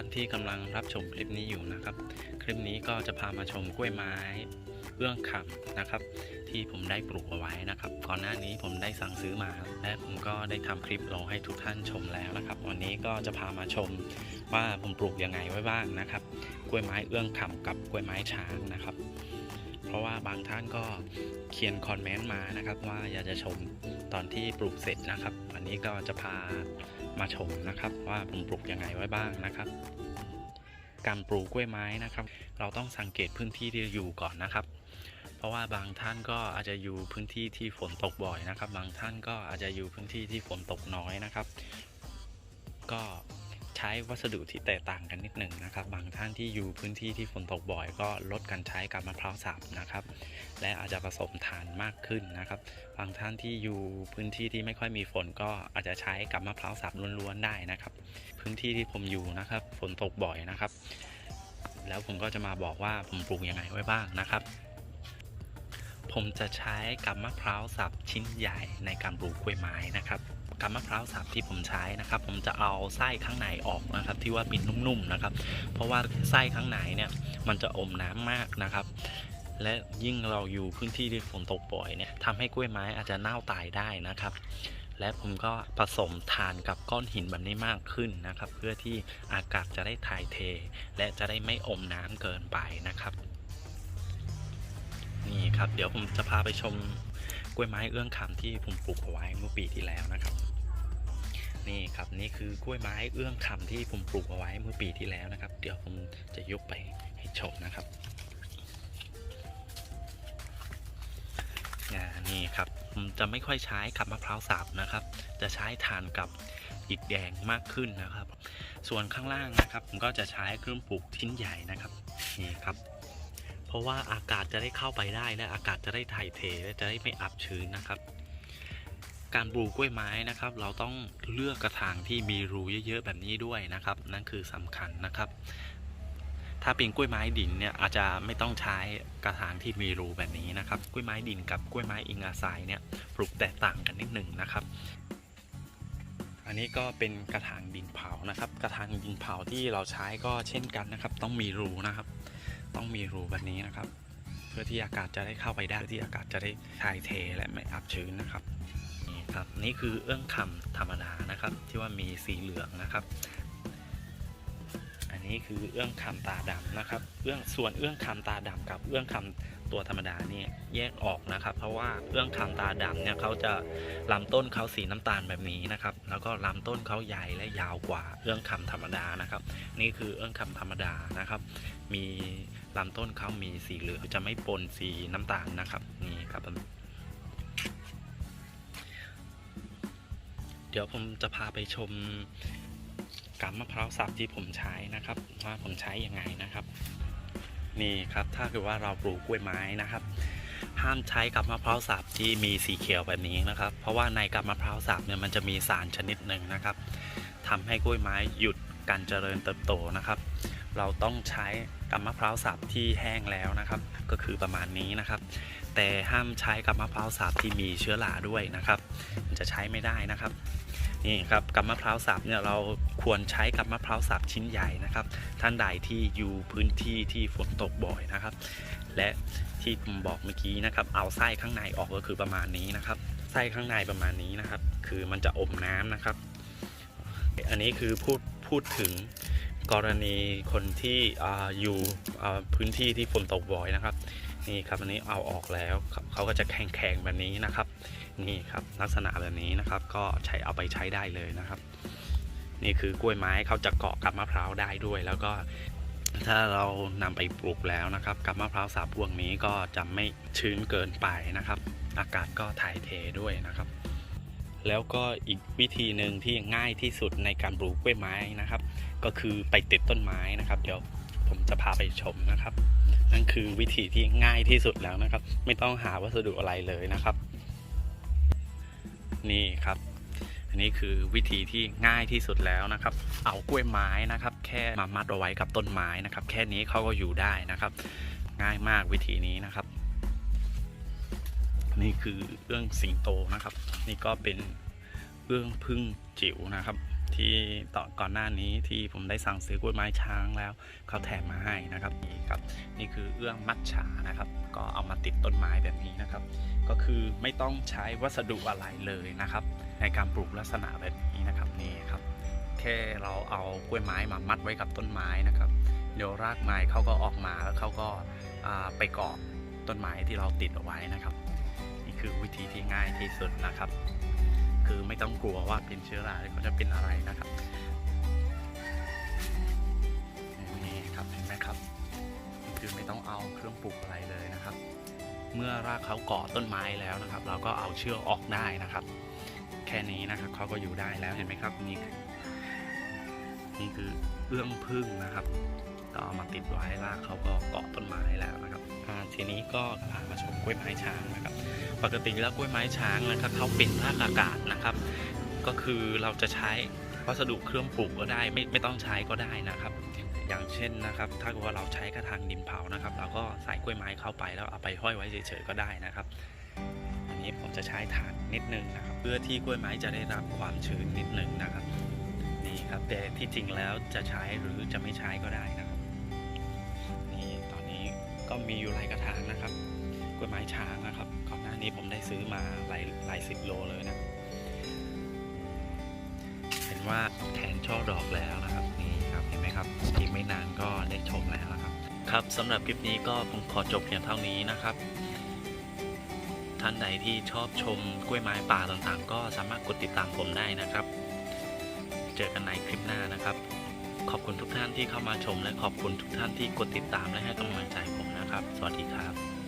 านที่กำลังรับชมคลิปนี้อยู่นะครับ คลิปนี้ก็จะพามาชมกล้วยไม้เอื้องคำนะครับ ที่ผมได้ปลูกเอาไว้นะครับ ก่อนหน้านี้ผมได้สั่งซื้อมา และผมก็ได้ทำคลิปลงให้ทุกท่านชมแล้วนะครับ วันนี้ก็จะพามาชมว่าผมปลูกยังไงไว้บ้างนะครับ กล้วยไม้เอื้องคำกับกล้วยไม้ช้างนะครับ เพราะว่าบางท่านก็เขียนคอมเมนต์มานะครับ ว่าอยากจะชมตอนที่ปลูกเสร็จนะครับ วันนี้ก็จะพา มาชมนะครับว่าผมปลูกยังไงไว้บ้างนะครับ การปลูกกล้วยไม้นะครับ เราต้องสังเกตพื้นที่ที่อยู่ก่อนนะครับ เพราะว่าบางท่านก็อาจจะอยู่พื้นที่ที่ฝนตกบ่อยนะครับ บางท่านก็อาจจะอยู่พื้นที่ที่ฝนตกน้อยนะครับ ก็ ใช้วัสดุที่แตกต่างกันนิดหนึ่งนะครับ บางท่านที่อยู่พื้นที่ที่ฝนตกบ่อย ก็ลดการใช้กับมะพร้าวสับนะครับ และอาจจะผสมทานมากขึ้นนะครับ บางท่านที่อยู่พื้นที่ที่ไม่ค่อยมีฝนก็อาจจะใช้กับมะพร้าวสับล้วนๆได้นะครับ พื้นที่ที่ผมอยู่นะครับฝนตกบ่อยนะครับ แล้วผมก็จะมาบอกว่าผมปลูกยังไงไว้บ้างนะครับผมจะใช้กับมะพร้าวสับชิ้นใหญ่ในการปลูกกล้วยไม้นะครับ กับมะพร้าวสับที่ผมใช้นะครับ ผมจะเอาไส้ข้างในออกนะครับ ที่ว่าเป็นนุ่มๆนะครับ เพราะว่าไส้ข้างในเนี่ยมันจะอมน้ำมากนะครับ และยิ่งเราอยู่พื้นที่ที่ฝนตกบ่อยเนี่ยทำให้กล้วยไม้อาจจะเน่าตายได้นะครับ และผมก็ผสมทานกับก้อนหินแบบนี้มากขึ้นนะครับ เพื่อที่อากาศจะได้ถ่ายเท และจะได้ไม่อมน้ำเกินไปนะครับ นี่ครับ เดี๋ยวผมจะพาไปชม กล้วยไม้เอื้องคำที่ผมปลูกเอาไว้เมื่อปีที่แล้วนะครับ นี่ครับนี่คือกล้วยไม้เอื้องคำที่ผมปลูกเอาไว้เมื่อปีที่แล้วนะครับ เดี๋ยวผมจะยกไปให้ชมนะครับอ่านี่ครับผมจะไม่ค่อยใช้กับมะพร้าวสับนะครับ จะใช้ทานกับอิฐแดงมากขึ้นนะครับ ส่วนข้างล่างนะครับ ผมก็จะใช้เครื่องปลูกชิ้นใหญ่นะครับนี่ครับ เพราะว่าอากาศจะได้เข้าไปได้และอากาศจะได้ถ่ายเทและจะได้ไม่อับชื้นนะครับ การปลูกกล้วยไม้นะครับ เราต้องเลือกกระถางที่มีรูเยอะๆแบบนี้ด้วยนะครับ นั่นคือสำคัญนะครับ ถ้าเป็นกล้วยไม้ดินเนี่ยอาจจะไม่ต้องใช้กระถางที่มีรูแบบนี้นะครับ กล้วยไม้ดินกับกล้วยไม้อิงอาศัยเนี่ยปลูกแตกต่างกันนิดหนึ่งนะครับอันนี้ก็เป็นกระถางดินเผานะครับ กระถางดินเผาที่เราใช้ก็เช่นกันนะครับ ต้องมีรูนะครับ ต้องมีรูแบบนี้นะครับ เพื่อที่อากาศจะได้เข้าไปได้เพื่อที่อากาศจะได้ถ่ายเทและไม่อับชื้นนะครับนี่ครับนี่คือเอื้องคำธรรมดานะครับ ที่ว่ามีสีเหลืองนะครับ อันนี้คือเอื้องคำตาดำนะครับเอื้องส่วนเอื้องคำตาดำกับเอื้องคำตัวธรรมดาเนี่ยแยกออกนะครับ เพราะว่าเอื้องคำตาดำเนี่ยเขาจะลำต้นเขาสีน้ำตาลแบบนี้นะครับ แล้วก็ลำต้นเขาใหญ่และยาวกว่าเอื้องคำธรรมดานะครับ นี่คือเอื้องคำธรรมดานะครับ มีลำต้นเขามีสีเหลืองจะไม่ปนสีน้ำตาลนะครับนี่ครับเดี๋ยวผมจะพาไปชมกำมะพร้าวสับที่ผมใช้นะครับ ว่าผมใช้ยังไงนะครับ นี่ครับถ้าคือว่าเราปลูกกล้วยไม้นะครับ ห้ามใช้กับมะพร้าวสับที่มีสีเขียวแบบนี้นะครับ เพราะว่าในกับมะพร้าวสับเนี่ยมันจะมีสารชนิดหนึ่งนะครับทำให้กล้วยไม้หยุดการเจริญเติบโตนะครับ เราต้องใช้กับมะพร้าวสับที่แห้งแล้วนะครับ ก็คือประมาณนี้นะครับ แต่ห้ามใช้กับมะพร้าวสับที่มีเชื้อราด้วยนะครับ มันจะใช้ไม่ได้นะครับ นี่ครับกับมะพร้าวสับเนี่ยเราควรใช้กับมะพร้าวสับชิ้นใหญ่นะครับ ท่านใดที่อยู่พื้นที่ที่ฝนตกบ่อยนะครับ และที่ผมบอกเมื่อกี้นะครับ เอาไส้ข้างในออกก็คือประมาณนี้นะครับ ไส้ข้างในประมาณนี้นะครับ คือมันจะอมน้ำนะครับ อันนี้คือพูดพูดถึงกรณีคนที่ออยู่พื้นที่ที่ฝนตกบ่อยนะครับ นี่ครับอันนี้เอาออกแล้ว เขาก็จะแข็งๆแบบนี้นะครับ นี่ครับลักษณะแบบนี้นะครับ ก็ใช้เอาไปใช้ได้เลยนะครับ นี่คือกล้วยไม้เขาจะเกาะกับมะพร้าวได้ด้วย แล้วก็ถ้าเรานำไปปลูกแล้วนะครับ กับมะพร้าวสาบพวกนี้ก็จะไม่ชื้นเกินไปนะครับ อากาศก็ถ่ายเทด้วยนะครับ แล้วก็อีกวิธีหนึ่งที่ง่ายที่สุดในการปลูกกล้วยไม้นะครับ ก็คือไปติดต้นไม้นะครับ เดี๋ยวผมจะพาไปชมนะครับ นั่นคือวิธีที่ง่ายที่สุดแล้วนะครับ ไม่ต้องหาวัสดุอะไรเลยนะครับ นี่ครับ อันนี้คือวิธีที่ง่ายที่สุดแล้วนะครับ เอากล้วยไม้นะครับ แค่มามัดเอาไว้กับต้นไม้นะครับ แค่นี้เขาก็อยู่ได้นะครับ ง่ายมากวิธีนี้นะครับ นี่คือเอื้องสิงโตนะครับ นี่ก็เป็นเอื้องพึ่งจิ๋วนะครับที่ต่อก่อนหน้านี้ที่ผมได้สั่งซื้อกล้วยไม้ช้างแล้วเขาแถมมาให้นะครับ นี่คือเอื้องมัดฉานะครับ ก็เอามาติดต้นไม้แบบนี้นะครับ ก็คือไม่ต้องใช้วัสดุอะไรเลยนะครับ ในการปลูกลักษณะแบบนี้นะครับนี่ครับแค่เราเอากล้วยไม้มามัดไว้กับต้นไม้นะครับ เดี๋ยวรากไม้เขาก็ออกมาแล้วเขาก็ไปเกาะต้นไม้ที่เราติดเอาไว้นะครับ นี่คือวิธีที่ง่ายที่สุดนะครับ คือไม่ต้องกลัวว่าเป็นเชื้อราหรือเขาจะเป็นอะไรนะครับ คือไม่ต้องเอาเครื่องปลูกอะไรเลยนะครับ เมื่อรากเขาเกาะต้นไม้แล้วนะครับ เราก็เอาเชือกออกได้นะครับ แค่นี้นะครับเขาก็อยู่ได้แล้วเห็นไหมครับนี่คือนี่คือเอื้องพึ่งนะครับ ก็เอามาติดไว้รากเขาก็เกาะต้นไม้แล้วนะครับทีนี้ก็พามาชมกล้วยไม้ช้างนะครับ ปกติแล้วกล้วยไม้ช้างนะครับเขาเป็นรากอากาศนะครับ ก็คือเราจะใช้ วัสดุเครื่องปลูกก็ได้ไม่ไม่ต้องใช้ก็ได้นะครับ อย่างเช่นนะครับ ถ้าเกิดว่าเราใช้กระถางดินเผานะครับ เราก็ใส่กล้วยไม้เข้าไปแล้วเอาไปห้อยไว้เฉยๆก็ได้นะครับ อันนี้ผมจะใช้ถาดนิดนึงนะครับ เพื่อที่กล้วยไม้จะได้รับความชื้นนิดนึงนะครับนี่ครับแต่ที่จริงแล้วจะใช้หรือจะไม่ใช้ก็ได้นะครับนี่ตอนนี้ก็มีอยู่หลายกระถางนะครับกล้วยไม้ช้างนะครับก่อนหน้านี้ผมได้ซื้อมาหลายหลายสิบโลเลยนะ เห็นว่าแทนช่อดอกแล้วนะครับนี่ครับเห็นไหมครับอีกไม่นานก็ได้ชมแล้วนะครับ ครับสำหรับคลิปนี้ก็ผมขอจบเพียงเท่านี้นะครับ ท่านใดที่ชอบชมกล้วยไม้ป่าต่างๆ ก็สามารถกดติดตามผมได้นะครับ เจอกันในคลิปหน้านะครับ ขอบคุณทุกท่านที่เข้ามาชมและขอบคุณทุกท่านที่กดติดตามและให้กำลังใจผมนะครับ สวัสดีครับ